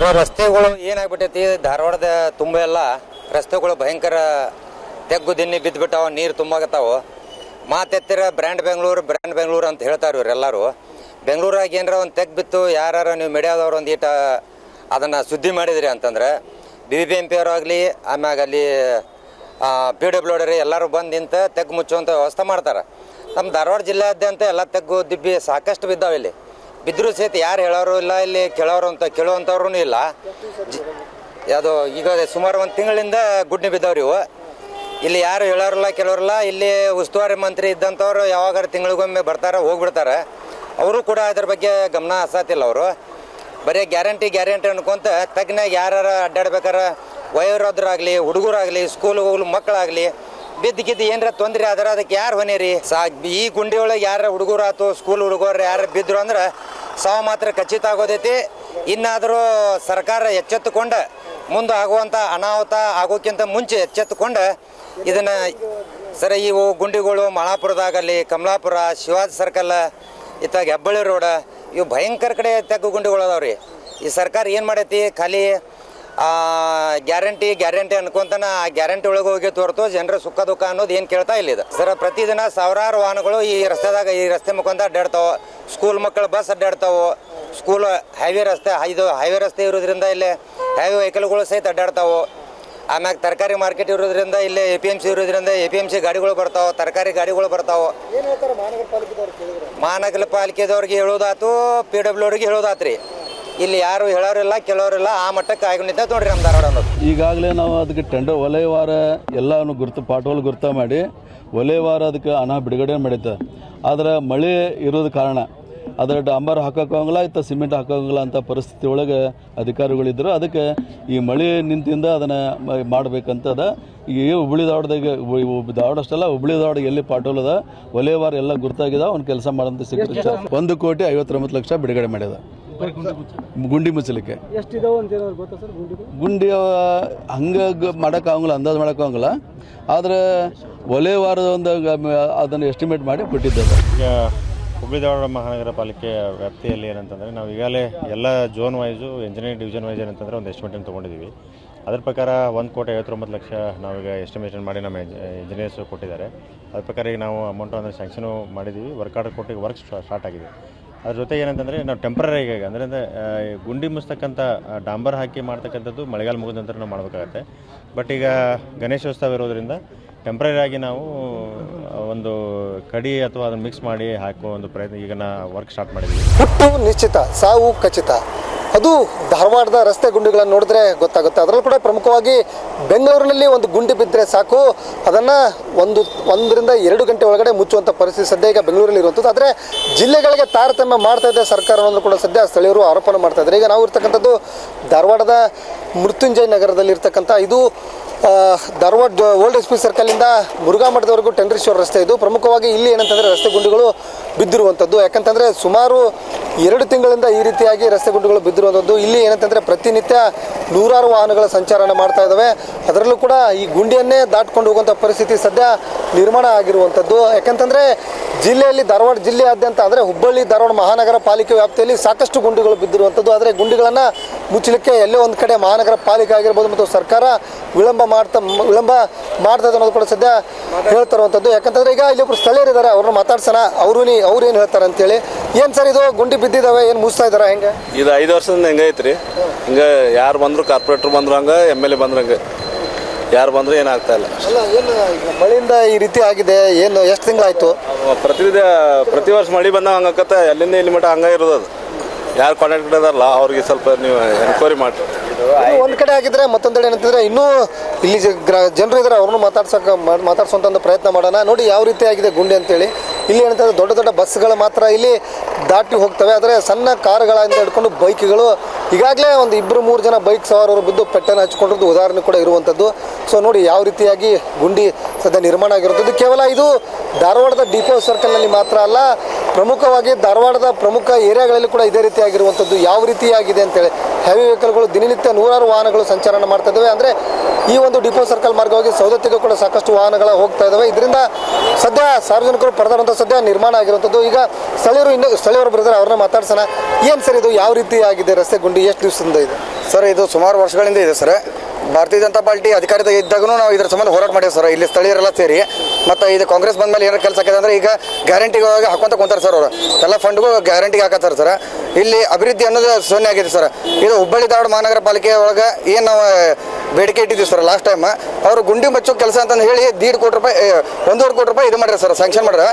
Sir ರಸ್ತೆಗಳು ಏನಾಗ್ಬಿಟ್ಟೈತಿ, ಧಾರವಾಡದ ತುಂಬ ಎಲ್ಲ ರಸ್ತೆಗಳು ಭಯಂಕರ ತೆಗ್ಗು ದಿನ್ನಿ ಬಿದ್ದುಬಿಟ್ಟಾವ, ನೀರು ತುಂಬಾಗತ್ತಾವ. ಮಾತೆತ್ತಿರ ಬ್ರ್ಯಾಂಡ್ ಬೆಂಗಳೂರು ಬ್ರ್ಯಾಂಡ್ ಬೆಂಗಳೂರು ಅಂತ ಹೇಳ್ತಾರೆ ಇವರೆಲ್ಲರೂ ಬೆಂಗಳೂರಾಗ ಏನಾರ ಒಂದು ತೆಗ್ ಬಿತ್ತು ಯಾರು ನೀವು ಮೀಡಿಯಾದವ್ರು ಒಂದು ಈಟ ಅದನ್ನು ಸುದ್ದಿ ಮಾಡಿದ್ರಿ ಅಂತಂದ್ರೆ ಬಿ ಬಿ ಎಂ ಪಿ ಅವರಾಗಲಿ ಆಮ್ಯಾಗ ಅಲ್ಲಿ ಪಿ ಡಬ್ಲ್ಯೂ ಡಿ ಎಲ್ಲರೂ ಬಂದು ನಿಂತ ತೆಗ್ಗು ಮುಚ್ಚುವಂಥ ವ್ಯವಸ್ಥೆ ಮಾಡ್ತಾರೆ. ನಮ್ಮ ಧಾರವಾಡ ಜಿಲ್ಲೆಯಾದ್ಯಂತ ಎಲ್ಲ ತೆಗ್ಗು, ದಿಬ್ಬಿ ಸಾಕಷ್ಟು ಬಿದ್ದಾವೆ ಇಲ್ಲಿ. ಬಿದ್ದರೂ ಸಹಿತ ಯಾರು ಹೇಳೋರು ಇಲ್ಲ, ಇಲ್ಲಿ ಕೇಳೋರು ಅಂತ ಕೇಳುವಂಥವ್ರು ಇಲ್ಲ. ಅದು ಈಗ ಸುಮಾರು ಒಂದು ತಿಂಗಳಿಂದ ಗುಡ್ನಿ ಬಿದ್ದವ್ರು ಇವು. ಇಲ್ಲಿ ಯಾರು ಹೇಳೋರಲ್ಲ ಕೆಲವರಿಲ್ಲ ಇಲ್ಲಿ. ಉಸ್ತುವಾರಿ ಮಂತ್ರಿ ಇದ್ದಂಥವ್ರು ಯಾವಾಗಾರು ತಿಂಗಳಿಗೊಮ್ಮೆ ಬರ್ತಾರೆ, ಹೋಗ್ಬಿಡ್ತಾರೆ. ಅವರು ಕೂಡ ಅದ್ರ ಬಗ್ಗೆ ಗಮನ ಹಸತಿಲ್ಲ ಅವರು. ಬರೀ ಗ್ಯಾರಂಟಿ ಗ್ಯಾರಂಟಿ ಅನ್ಕೊಂತ ತಗ್ನಾಗ ಯಾರು ಅಡ್ಡಾಡ್ಬೇಕಾದ್ರೆ ವಯೋವೃದ್ಧರಾಗಲಿ, ಹುಡುಗರಾಗಲಿ ಸ್ಕೂಲ್ ಹೋಗ್ಲು ಮಕ್ಕಳಾಗಲಿ, ಬಿದ್ದು ಗಿದ್ದು ಏನಾರ ತೊಂದರೆ ಆದ್ರೆ ಅದಕ್ಕೆ ಯಾರು ಹೊನೇರಿ ಸಾ, ಈ ಗುಂಡಿ ಒಳಗೆ ಯಾರ ಹುಡುಗರು ಆಯ್ತು ಸ್ಕೂಲ್ ಹುಡುಗರು ಯಾರು ಬಿದ್ದರು ಅಂದ್ರೆ ಸಾವು ಮಾತ್ರ ಖಚಿತ ಆಗೋದೈತಿ. ಇನ್ನಾದರೂ ಸರ್ಕಾರ ಎಚ್ಚೆತ್ತುಕೊಂಡು ಮುಂದೆ ಆಗುವಂಥ ಅನಾಹುತ ಆಗೋಕ್ಕಿಂತ ಮುಂಚೆ ಎಚ್ಚೆತ್ತುಕೊಂಡು ಇದನ್ನು ಸರ, ಇವು ಗುಂಡಿಗಳು ಮಾಳಾಪುರದಾಗಲಿ ಕಮಲಾಪುರ, ಶಿವಾಜಿ ಸರ್ಕಲ್ ಇತ್ತಾಗ ಹೆಬ್ಬಳ್ಳಿ ರೋಡ, ಇವು ಭಯಂಕರ ಕಡೆ ತಗ್ಗು ಗುಂಡಿಗಳು ಅದಾವ್ರಿ ಈ ಸರ್ಕಾರ ಏನು ಮಾಡೈತಿ? ಖಾಲಿ ಗ್ಯಾರಂಟಿ ಗ್ಯಾರಂಟಿ ಅನ್ಕೊಂತನ ಆ ಗ್ಯಾರಂಟಿ ಒಳಗೆ ಹೋಗಿ ತೋರ್ತು, ಜನರ ಸುಖ ದುಃಖ ಅನ್ನೋದು ಏನು ಕೇಳ್ತಾ ಇಲ್ಲ ಸರ್, ಪ್ರತಿದಿನ ಸಾವಿರಾರು ವಾಹನಗಳು ಈ ರಸ್ತೆದಾಗ, ಈ ರಸ್ತೆ ಮುಖಾಂತರ ಅಡ್ಡಾಡ್ತಾವ. ಸ್ಕೂಲ್ ಮಕ್ಕಳು ಬಸ್ ಅಡ್ಡಾಡ್ತಾವೆ ಸ್ಕೂಲ್ ಹೈವೇ ರಸ್ತೆ ಇದು ಹೈವೇ ರಸ್ತೆ ಇರೋದ್ರಿಂದ ಇಲ್ಲಿ ಹೈವೇ ವೆಹಿಕಲ್ಗಳು ಸಹಿತ ಅಡ್ಡಾಡ್ತಾವು ಆಮ್ಯಾಗ ತರಕಾರಿ ಮಾರ್ಕೆಟ್ ಇರೋದ್ರಿಂದ ಇಲ್ಲಿ ಎ ಪಿ ಎಂ ಸಿ ಇರೋದ್ರಿಂದ ಎ ಪಿ ಎಂ ಸಿ ಗಾಡಿಗಳು ಬರ್ತಾವೆ ತರಕಾರಿ ಗಾಡಿಗಳು ಬರ್ತಾವೆ. ಏನ್ ಹೇಳ್ತಾರೆ ಮಹಾನಗರ ಪಾಲಿಕೆದವ್ರು ಕೇಳಿದ್ರೆ? ಮಹಾನಗರ ಪಾಲಿಕೆದವ್ರಿಗೆ ಹೇಳೋದಾತು ಪಿ ಡಬ್ಲ್ಯೂ ಅವ್ರಿಗೆ ಹೇಳೋದಾತ್ರಿ. ಇಲ್ಲಿ ಯಾರು ಹೇಳೋರಿಲ್ಲ ಕೆಲವರಿಲ್ಲ ಆ ಮಟ್ಟಕ್ಕೆ ಆಗಿ ನಿಂತೈತೆ ನೋಡ್ರಿ ನಮ್ಮ ಧಾರವಾಡ ಅನ್ನೋದು. ಈಗಾಗಲೇ ನಾವು ಅದಕ್ಕೆ ಟೆಂಡರ್ ವಲಯವಾರ ಎಲ್ಲವನ್ನು ಗುರುತು ಪಾಠಗಳು ಗುರುತ ಮಾಡಿ ವಲಯವಾರ ಅದಕ್ಕೆ ಹಣ ಬಿಡುಗಡೆ ಮಾಡೈತೆ ಆದರೆ ಮಳೆ ಇರೋದು ಕಾರಣ. ಅದರ ಡಾಂಬರ್ ಹಾಕೋಕ್ಕಾಗಲ್ಲ ಇತ್ತ ಸಿಮೆಂಟ್ ಹಾಕೋಂಗಿಲ್ಲ ಅಂತ ಪರಿಸ್ಥಿತಿ ಒಳಗೆ ಅಧಿಕಾರಿಗಳಿದ್ದರು ಅದಕ್ಕೆ ಈ ಮಳೆ ನಿಂತಿಂದ ಅದನ್ನು ಮಾಡಬೇಕಂತದ. ಈ ಹುಬ್ಳಿ ದಾವಡದಾಗ ದಾವಡ ಅಷ್ಟಲ್ಲ ಹುಬ್ಳಿ ದಾವಡ ಎಲ್ಲಿ ಪಾಟೋಲ್ ಅದ ವಲಯವಾರ ಎಲ್ಲ ಗುರುತಾಗಿದೆ ಅವ್ನು ಕೆಲಸ ಮಾಡಂತ ಸಿಗುತ್ತೆ ಒಂದು ಕೋಟಿ ಐವತ್ತೊಂಬತ್ತು ಲಕ್ಷ ಬಿಡುಗಡೆ ಮಾಡಿದೆ ಗುಂಡಿ ಮುಚ್ಚಲಿಕ್ಕೆ. ಗುಂಡಿ ಹಂಗೆ ಮಾಡೋಕ್ಕಾಗಲ್ಲ ಅಂದಾಜು ಮಾಡೋಕ್ಕಾಗಲ್ಲ ಆದರೆ ಒಲೆ ವಾರದ ಒಂದು ಅದನ್ನು ಎಸ್ಟಿಮೇಟ್ ಮಾಡಿ ಕೊಟ್ಟಿದ್ದಾರೆ ಈಗ ಹುಬ್ಬಳ್ಳಿ ಮಹಾನಗರ ಪಾಲಿಕೆ ವ್ಯಾಪ್ತಿಯಲ್ಲಿ ಏನಂತಂದರೆ ನಾವು ಈಗಾಗಲೇ ಎಲ್ಲ zone wise engineering division wise ಏನಂತಂದರೆ ಒಂದು ಎಸ್ಟಿಮೇಟನ್ನು ತೊಗೊಂಡಿದ್ದೀವಿ. ಅದ್ರ ಪ್ರಕಾರ ಒಂದು ಕೋಟಿ ಐವತ್ತೊಂಬತ್ತು ಲಕ್ಷ ನಾವೀಗ ಎಸ್ಟಿಮೇಷನ್ ಮಾಡಿ ನಮ್ಮ ಇಂಜಿನಿಯರ್ಸ್ ಕೊಟ್ಟಿದ್ದಾರೆ. ಅದ್ರ ಪ್ರಕಾರ ಈಗ ನಾವು ಅಮೌಂಟು ಅಂದರೆ ಸ್ಯಾಂಕ್ಷನು ಮಾಡಿದ್ದೀವಿ. ವರ್ಕ್ ಆರ್ಡರ್ ಕೊಟ್ಟು ವರ್ಕ್ ಸ್ಟಾರ್ಟ್ ಆಗಿದೆ. ಅದ್ರ ಜೊತೆ ಏನಂತಂದರೆ ನಾವು ಟೆಂಪ್ರರಿ ಆಗಿ ಅಂದರೆ ಗುಂಡಿ ಮುಸ್ತಕ್ಕಂಥ ಡಾಂಬರ್ ಹಾಕಿ ಮಾಡ್ತಕ್ಕಂಥದ್ದು ಮಳೆಗಾಲ ಮುಗಿದ ನಂತರ ನಾವು ಮಾಡಬೇಕಾಗತ್ತೆ. ಬಟ್ ಈಗ ಗಣೇಶೋತ್ಸವ ಇರೋದ್ರಿಂದ ಟೆಂಪ್ರರಿ ಆಗಿ ನಾವು ಒಂದು ಕಡಿ ಅಥವಾ ಅದನ್ನು ಮಿಕ್ಸ್ ಮಾಡಿ ಹಾಕುವ ಒಂದು ಪ್ರಯತ್ನ ಈಗ ವರ್ಕ್ ಸ್ಟಾರ್ಟ್ ಮಾಡಿದ್ದೀವಿ ಹುಟ್ಟು ನಿಶ್ಚಿತ, ಸಾವು ಖಚಿತ. ಅದು ಧಾರವಾಡದ ರಸ್ತೆ ಗುಂಡಿಗಳನ್ನು ನೋಡಿದ್ರೆ ಗೊತ್ತಾಗುತ್ತೆ. ಅದರಲ್ಲೂ ಕೂಡ ಪ್ರಮುಖವಾಗಿ ಬೆಂಗಳೂರಿನಲ್ಲಿ ಒಂದು ಗುಂಡಿ ಬಿದ್ದರೆ ಸಾಕು. ಅದನ್ನು ಒಂದು, ಒಂದರಿಂದ ಎರಡು ಗಂಟೆ ಒಳಗಡೆ ಮುಚ್ಚುವಂಥ ಪರಿಸ್ಥಿತಿ ಸದ್ಯ ಈಗ ಬೆಂಗಳೂರಲ್ಲಿ ಇರುವಂಥದ್ದು. ಆದರೆ ಜಿಲ್ಲೆಗಳಿಗೆ ತಾರತಮ್ಯ ಮಾಡ್ತಾ ಇದೆ ಸರ್ಕಾರ ಅನ್ನೋದು ಕೂಡ ಸದ್ಯ ಸ್ಥಳೀಯರು ಆರೋಪನ ಮಾಡ್ತಾ ಇದ್ದಾರೆ. ಈಗ ನಾವು ಇರ್ತಕ್ಕಂಥದ್ದು ಧಾರವಾಡದ ಮೃತ್ಯುಂಜಯ ನಗರದಲ್ಲಿ ಇರ್ತಕ್ಕಂಥ ಇದು ಧಾರವಾಡ ಓಲ್ಡ್ ಎಸ್ ಪಿ ಸರ್ಕಲಿಂದ ಮುರುಘಾಮಠದವರೆಗೂ ಟೆಂಡ್ರೇಶ್ವರ ರಸ್ತೆ ಇದು. ಪ್ರಮುಖವಾಗಿ ಇಲ್ಲಿ ಏನಂತಂದರೆ ರಸ್ತೆ ಗುಂಡಿಗಳು ಬಿದ್ದಿರುವಂಥದ್ದು. ಯಾಕಂತಂದರೆ ಸುಮಾರು ಎರಡು ತಿಂಗಳಿಂದ ಈ ರೀತಿಯಾಗಿ ರಸ್ತೆ ಗುಂಡಿಗಳು ಬಿದ್ದಿರುವಂಥದ್ದು. ಇಲ್ಲಿ ಏನಂತಂದರೆ ಪ್ರತಿನಿತ್ಯ ನೂರಾರು ವಾಹನಗಳ ಸಂಚಾರನ ಮಾಡ್ತಾ ಇದ್ದಾವೆ ಅದರಲ್ಲೂ ಕೂಡ ಈ ಗುಂಡಿಯನ್ನೇ ದಾಟ್ಕೊಂಡು ಹೋಗುವಂಥ ಪರಿಸ್ಥಿತಿ ಸದ್ಯ ನಿರ್ಮಾಣ ಆಗಿರುವಂಥದ್ದು. ಯಾಕಂತಂದರೆ ಜಿಲ್ಲೆಯಲ್ಲಿ ಧಾರವಾಡ ಜಿಲ್ಲೆಯಾದ್ಯಂತ ಅಂದರೆ ಹುಬ್ಬಳ್ಳಿ, ಧಾರವಾಡ ಮಹಾನಗರ ಪಾಲಿಕೆ ವ್ಯಾಪ್ತಿಯಲ್ಲಿ ಸಾಕಷ್ಟು ಗುಂಡಿಗಳು ಬಿದ್ದಿರುವಂಥದ್ದು. ಆದರೆ ಗುಂಡಿಗಳನ್ನು ಮುಚ್ಚಲಿಕ್ಕೆ ಎಲ್ಲೋ ಒಂದು ಕಡೆ ಪಾಲಿಕೆ ಆಗಿರ್ಬೋದು ಮತ್ತು ಸರ್ಕಾರ ವಿಳಂಬ ಮಾಡ್ತಾ ವಿಳಂಬ ಮಾಡ್ತಾ ಇದೆ ಅನ್ನೋದು ಕೂಡ ಸದ್ಯ ಹೇಳ್ತಾ ಇರುವಂಥದ್ದು. ಯಾಕಂತಂದ್ರೆ ಈಗ ಇಲ್ಲಿ ಒಬ್ರು ಸ್ಥಳೀಯರಿದ್ದಾರೆ ಅವ್ರನ್ನ ಮಾತಾಡ್ಸೋಣ. ಅವರು ನೀ ಅವ್ರು ಏನು ಹೇಳ್ತಾರೆ ಅಂತೇಳಿ. ಏನು ಸರ್ ಇದು? ಗುಂಡಿ ಬಿದ್ದಿದ್ದಾವೆ ಏನು ಮುಗಿಸ್ತಾ ಇದಾರೆ ಹೆಂಗೆ? ಇದು ಐದು ವರ್ಷದಿಂದ ಹೆಂಗೆ ಐತ್ರಿ. ಹಿಂಗೆ ಯಾರು ಬಂದ್ರು ಕಾರ್ಪೊರೇಟ್ರ್ ಬಂದ್ರು ಹಂಗೆ ಎಂ ಎಲ್ ಎ ಬಂದ್ರು ಹಂಗೆ. ಯಾರು ಬಂದ್ರು ಏನಾಗ್ತಾ ಇಲ್ಲ. ಅಲ್ಲ ಏನು ಮಳೆಯಿಂದ ಈ ರೀತಿ ಆಗಿದೆ ಏನು ಎಷ್ಟು ತಿಂಗಳಾಯ್ತು? ಪ್ರತಿ ಪ್ರತಿ ವರ್ಷ ಮಳೆ ಬಂದಾಗ ಹಂಗಕತ್ತ ಅಲ್ಲಿಂದ ಇಲ್ಲಿ ಮಟ್ಟ ಹಂಗೆ ಇರೋದು ಅದು. ಯಾರು ಕಾಂಟ್ಯಾಕ್ಟ್ ಇದಾರಲ್ಲ ಅವ್ರಿಗೆ ಸ್ವಲ್ಪ ನೀವು ಎನ್ಕ್ವೈರಿ ಮಾಡಿರಿ. ಇದು ಒಂದ್ ಕಡೆ ಆಗಿದ್ರೆ ಮತ್ತೊಂದೆಡೆ ಏನಂತಂದ್ರೆ ಇನ್ನೂ ಇಲ್ಲಿ ಜನರು ಇದ್ದಾರೆ ಅವ್ರನ್ನು ಮಾತಾಡ್ಸಕ್ ಮಾತಾಡ್ಸೋಂಥ ಒಂದು ಪ್ರಯತ್ನ ಮಾಡೋಣ. ನೋಡಿ ಯಾವ ರೀತಿ ಆಗಿದೆ ಗುಂಡಿ ಅಂತೇಳಿ. ಇಲ್ಲಿ ಏನಂತಂದ್ರೆ ದೊಡ್ಡ ದೊಡ್ಡ ಬಸ್ಗಳು ಮಾತ್ರ ಇಲ್ಲಿ ದಾಟಿ ಹೋಗ್ತವೆ. ಆದರೆ ಸಣ್ಣ ಕಾರುಗಳಿಂದ ಹಿಡ್ಕೊಂಡು ಬೈಕ್ಗಳು, ಈಗಾಗಲೇ ಒಂದು ಇಬ್ಬರು ಮೂರು ಜನ ಬೈಕ್ ಸವಾರರು ಬಿದ್ದು ಪೆಟ್ಟನ್ನು ಹಚ್ಕೊಂಡಿರೋದು ಉದಾಹರಣೆ ಕೂಡ ಇರುವಂಥದ್ದು ಸೊ ನೋಡಿ ಯಾವ ರೀತಿಯಾಗಿ ಗುಂಡಿ ಸದ್ಯ ನಿರ್ಮಾಣ ಆಗಿರುತ್ತದೆ ಕೇವಲ ಇದು ಧಾರವಾಡದ ಡಿಪೋ ಸರ್ಕಲ್ನಲ್ಲಿ ಮಾತ್ರ ಅಲ್ಲ ಪ್ರಮುಖವಾಗಿ ಧಾರವಾಡದ ಪ್ರಮುಖ ಏರಿಯಾಗಳಲ್ಲಿ ಕೂಡ ಇದೇ ರೀತಿಯಾಗಿರುವಂಥದ್ದು ಯಾವ ರೀತಿಯಾಗಿದೆ ಅಂತೇಳಿ ಹೆವಿ ವೆಹಿಕಲ್ಗಳು ದಿನನಿತ್ಯ ನೂರಾರು ವಾಹನಗಳು ಸಂಚಾರ ಮಾಡ್ತಾ ಇದ್ದಾವೆ ಅಂದರೆ ಈ ಒಂದು ಡಿಪೋ ಸರ್ಕಲ್ ಮಾರ್ಗವಾಗಿ ಸೌದತ್ತಿಗೂ ಕೂಡ ಸಾಕಷ್ಟು ವಾಹನಗಳು ಹೋಗ್ತಾ ಇದ್ದಾವೆ ಇದರಿಂದ ಸದ್ಯ ಸಾರ್ವಜನಿಕರು ಪಡೆದಂಥ ಸದ್ಯ ನಿರ್ಮಾಣ ಆಗಿರುವಂಥದ್ದು ಈಗ ಸ್ಥಳೀಯರು ಇನ್ನು ಸ್ಥಳೀಯರು ಬರೆದ್ರೆ ಅವ್ರನ್ನ ಮಾತಾಡ್ಸೋಣ. ಏನು ಸರ್ ಇದು? ಯಾವ ರೀತಿ ಆಗಿದೆ ರಸ್ತೆ ಗುಂಡಿ? ಎಷ್ಟು ದಿವಸದಿಂದ ಇದೆ? ಸರ್, ಇದು ಸುಮಾರು ವರ್ಷಗಳಿಂದ ಇದೆ ಸರ್. ಭಾರತೀಯ ಜನತಾ ಪಾರ್ಟಿ ಅಧಿಕಾರದ ಇದ್ದಾಗೂ ನಾವು ಇದ್ರ ಸಂಬಂಧ ಹೋರಾಟ ಮಾಡಿವಿ ಸರ್. ಇಲ್ಲಿ ಸ್ಥಳೀಯರೆಲ್ಲ ಸೇರಿ. ಮತ್ತು ಇದು ಕಾಂಗ್ರೆಸ್ ಬಂದ ಮೇಲೆ ಏನಾರು ಕೆಲಸ ಆಗಿದೆ ಅಂದ್ರೆ ಈಗ ಹೋಗಿ ಹಾಕೊಂತ ಕುಂತಾರೆ ಸರ್ ಅವರು. ಎಲ್ಲ ಫಂಡ್ಗೂ ಗ್ಯಾರಂಟಿಗೆ ಹಾಕತ್ತಾರೆ ಸರ್. ಇಲ್ಲಿ ಅಭಿವೃದ್ಧಿ ಅನ್ನೋದು ಶೂನ್ಯ ಆಗಿದೆ ಸರ್. ಇದು ಹುಬ್ಬಳ್ಳಿ ಧಾರವಾಡ ಮಹಾನಗರ ಪಾಲಿಕೆ ಒಳಗೆ ಏನು ನಾವು, ಬೇಡಿಕೆ ಇಟ್ಟಿದ್ದೀವಿ ಸರ್ ಲಾಸ್ಟ್ ಟೈಮ್ ಅವರು ಗುಂಡಿ ಮಚ್ಚೋ ಕೆಲಸ ಅಂತಂದು ಹೇಳಿ ದೀಡ್ ಕೋಟಿ ರೂಪಾಯಿ ಒಂದೂವರೆ ಕೋಟಿ ರೂಪಾಯಿ ಇದು ಮಾಡ್ರಿ ಸರ್ ಸ್ಯಾಂಕ್ಷನ್ ಮಾಡ್ರೆ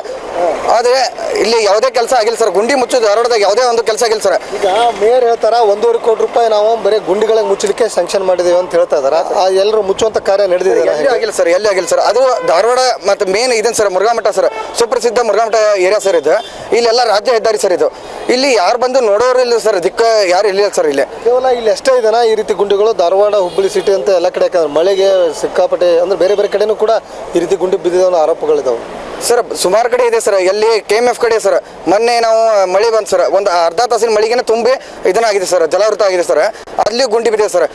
ಆದರೆ ಇಲ್ಲಿ ಯಾವುದೇ ಕೆಲಸ ಆಗಿಲ್ಲ ಸರ್ ಗುಂಡಿ ಮುಚ್ಚೋದು ಧಾರವಾಡದಾಗ ಯಾವುದೇ ಒಂದು ಕೆಲಸ ಆಗಿಲ್ಲ ಸರ್. ಈಗ ಮೇಯರ್ ಹೇಳ್ತಾರ ಒಂದೂವರೆ ಕೋಟಿ ರೂಪಾಯಿ ನಾವು ಬರೀ ಗುಂಡಿಗಳಿಗೆ ಮುಚ್ಚಲಿಕ್ಕೆ ಸ್ಯಾಂಕ್ಷನ್ ಮಾಡಿದೀವಿ ಅಂತ ಹೇಳ್ತಾ ಇದಾರ. ಆ ಎಲ್ಲರೂ ಮುಚ್ಚುವಂತ ಕಾರ್ಯ ನಡೆದಿದೆ ಆಗಿಲ್ಲ ಸರ್ ಎಲ್ಲಿ ಆಗಿಲ್ಲ ಸರ್. ಅದು ಧಾರವಾಡ ಮತ್ತು ಮೇನ್ ಇದನ್ ಸರ್ ಮುರುಘಾಮಠ ಸರ್ ಸುಪ್ರಸಿದ್ಧ ಮುರುಘಾಮಠ ಏರಿಯಾ ಸರ್ ಇದು. ಇಲ್ಲೆಲ್ಲ ರಾಜ್ಯ ಹೆದ್ದಾರಿ ಸರ್ ಇದು. ಇಲ್ಲಿ ಯಾರು ಬಂದು ನೋಡೋರು ಇಲ್ಲ ಸರ್ ದಿಕ್ಕ ಯಾರು ಇಲ್ಲ ಸರ್ ಇಲ್ಲಿ. ಕೇವಲ ಇಲ್ಲಿ ಎಷ್ಟೇ ಇದೆನಾ ಈ ರೀತಿ ಗುಂಡಿಗಳು ಧಾರವಾಡ ಹುಬ್ಬಳ್ಳಿ ಸಿಟಿ ಅಂತ ಎಲ್ಲ ಕಡೆ ಯಾಕಂದ್ರೆ ಮಳೆಗೆ ಸಿಕ್ಕಾಪಟ್ಟೆ ಅಂದ್ರೆ ಬೇರೆ ಬೇರೆ ಕಡೆನೂ ಕೂಡ ಈ ರೀತಿ ಗುಂಡಿ ಬಿದ್ದಿದೆ ಅನ್ನೋ ಆರೋಪಗಳಿದಾವೆ. ಸರ್ ಸುಮಾರು ಕಡೆ ಇದೆ ಸರ್. ಎಲ್ಲಿ ಕೆ ಎಂ ಎಫ್ ಕಡೆ ಸರ್. ಮೊನ್ನೆ ನಾವು ಮಳೆ ಬಂತು ಸರ್. ಒಂದು ಅರ್ಧ ತಾಸಿನ ಮಳೆಗೆನೆ ತುಂಬಿ ಇದನ್ನಾಗಿದೆ ಸರ್. ಜಲಾವೃತ ಆಗಿದೆ ಸರ್. ಅಲ್ಲಿ ಗುಂಡಿ ಬಿದ್ದಿದೆ ಸರ್.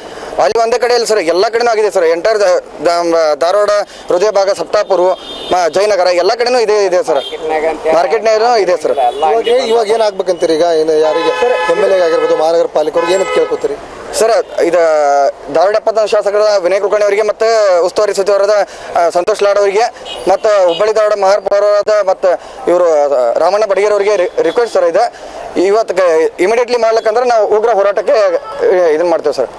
ಅಲ್ಲಿ ಒಂದೇ ಕಡೆ ಇಲ್ಲ ಸರ್ ಎಲ್ಲ ಕಡೆನೂ ಆಗಿದೆ ಸರ್. ಎಂಟರ್ ಧಾರವಾಡ ಹೃದಯ ಭಾಗ ಸಪ್ತಾಪುರ ಜಯನಗರ ಎಲ್ಲ ಕಡೆನೂ ಇದೆ ಇದೆ ಸರ್. ಮಾರ್ಕೆಟ್ನಾಗೂ ಇದೆ ಸರ್. ಇವಾಗ ಏನಾಗ್ಬೇಕಂತೀರಿ ಈಗ? ಏನು ಯಾರಿಗೆ? ಎಂ ಎಲ್ ಎ ಆಗಿರ್ಬೋದು ಮಹಾನಗರ ಪಾಲಿಕೆಯವ್ರಿಗೆ ಏನಂತ ಕೇಳ್ಕೊತೀರಿ? ಸರ್, ಇದು ಧಾರವಾಡ ಶಾಸಕರ ವಿನಯ್ ಕುಲಕರ್ಣಿ ಅವರಿಗೆ ಮತ್ತು ಉಸ್ತುವಾರಿ ಸಚಿವರಾದ ಸಂತೋಷ್ ಲಾಡ್ ಅವರಿಗೆ ಮತ್ತು ಹುಬ್ಬಳ್ಳಿ ಧಾರವಾಡ ಮಹಾಪೌರರಾದ ಮತ್ತು ಇವರು ರಾಮಣ್ಣ ಬಡಿಗೇರ್ ಅವರಿಗೆ ರಿಕ್ವೆಸ್ಟ್ ಸರ್ ಇದೆ. ಇವತ್ತು ಇಮಿಡಿಯೇಟ್ಲಿ ಮಾಡ್ಲಿಕ್ಕಂದ್ರೆ ನಾವು ಉಗ್ರ ಹೋರಾಟಕ್ಕೆ ಇದನ್ನು ಮಾಡ್ತೇವೆ ಸರ್.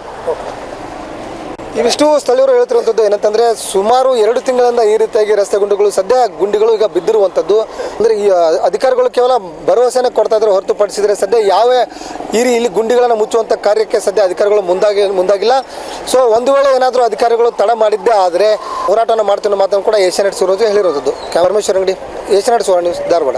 ಇವಿಷ್ಟು ಸ್ಥಳೀಯರು ಹೇಳ್ತಿರುವಂಥದ್ದು ಏನಂತಂದ್ರೆ ಸುಮಾರು ಎರಡು ತಿಂಗಳಿಂದ ಈ ರೀತಿಯಾಗಿ ರಸ್ತೆ ಗುಂಡಿಗಳು, ಸದ್ಯ ಗುಂಡಿಗಳು ಈಗ ಬಿದ್ದಿರುವಂಥದ್ದು. ಅಂದ್ರೆ ಈ ಅಧಿಕಾರಿಗಳು ಕೇವಲ ಭರವಸೆನ ಕೊಡ್ತಾ ಇದ್ರೆ, ಹೊರತುಪಡಿಸಿದ್ರೆ ಸದ್ಯ ಯಾವ ಈ ಇಲ್ಲಿ ಗುಂಡಿಗಳನ್ನು ಮುಚ್ಚುವಂಥ ಕಾರ್ಯಕ್ಕೆ ಸದ್ಯ ಅಧಿಕಾರಿಗಳು ಮುಂದಾಗಿ, ಮುಂದಾಗಿಲ್ಲ. ಸೊ ಒಂದು ವೇಳೆ ಏನಾದರೂ ಅಧಿಕಾರಿಗಳು ತಡ ಮಾಡಿದ್ದೇ ಆದರೆ ಹೋರಾಟವನ್ನು ಮಾಡ್ತಿರೋ ಮಾತನ್ನು ಕೂಡ ಏಷ್ಯಾನೆಟ್ ಸುರೋಜು ಹೇಳಿರೋದು ಕ್ಯಾಮರಮೇಶ್ವರ ಅಂಗಡಿ ಏಷ್ಯಾನೆಟ್ ಸುವರ್ಣ ನ್ಯೂಸ್ ಧಾರವಾಡ.